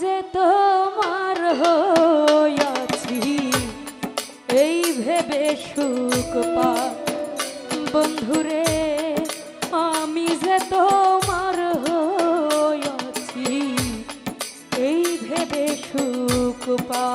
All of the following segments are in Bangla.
যে তোমার হইয়াছি, এই ভেবে সুখ পা বন্ধুরে, আমি যে তোমার হইয়াছি, এই ভেবে সুখ পা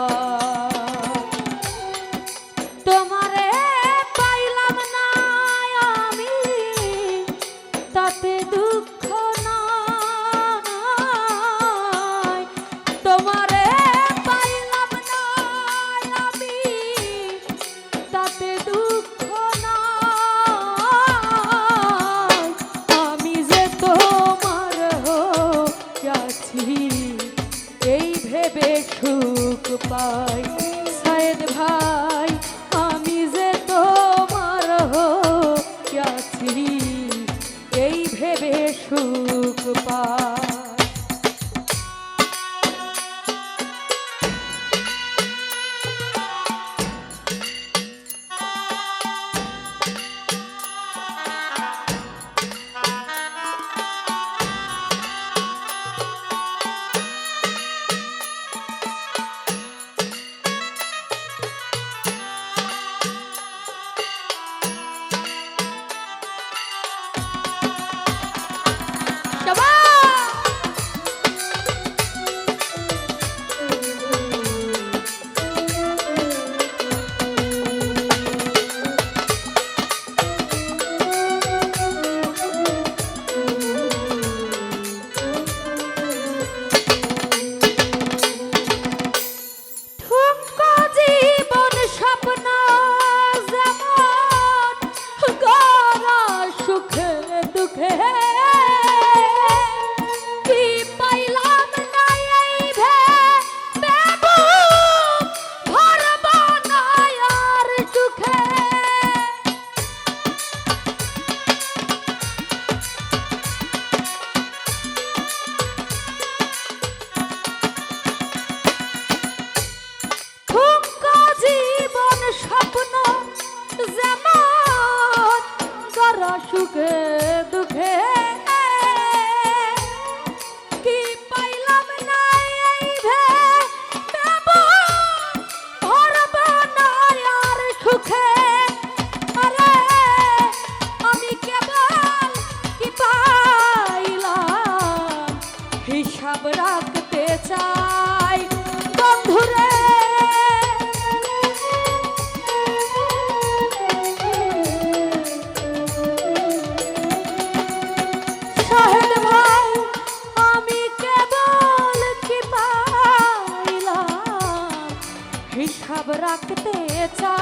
রাখতে চা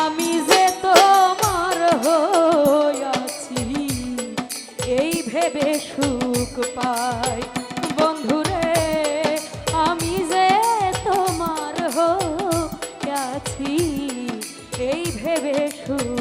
আমি যে তোমার হইয়াছি এই ভেবে সুখ পাই। বন্ধুরে, আমি যে তোমার হইয়াছি এই ভেবে সুখ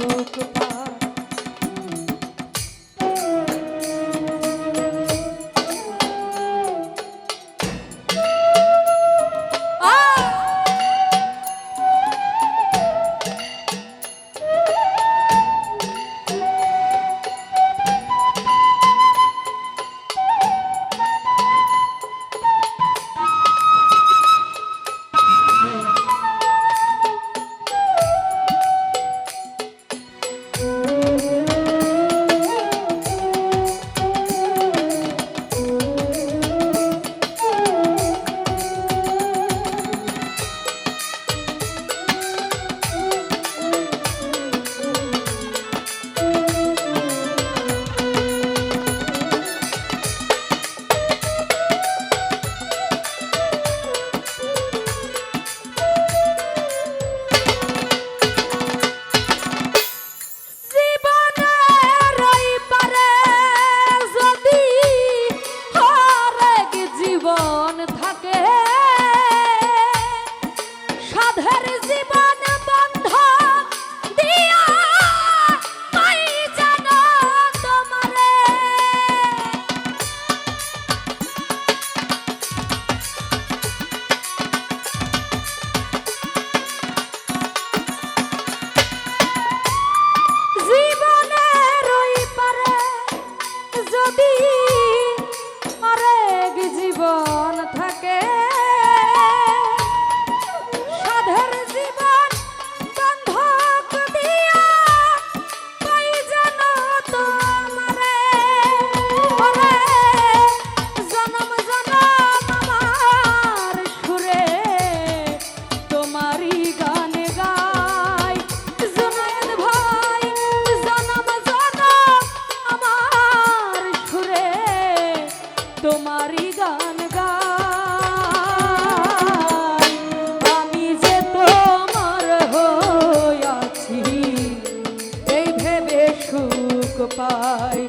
you. পাই।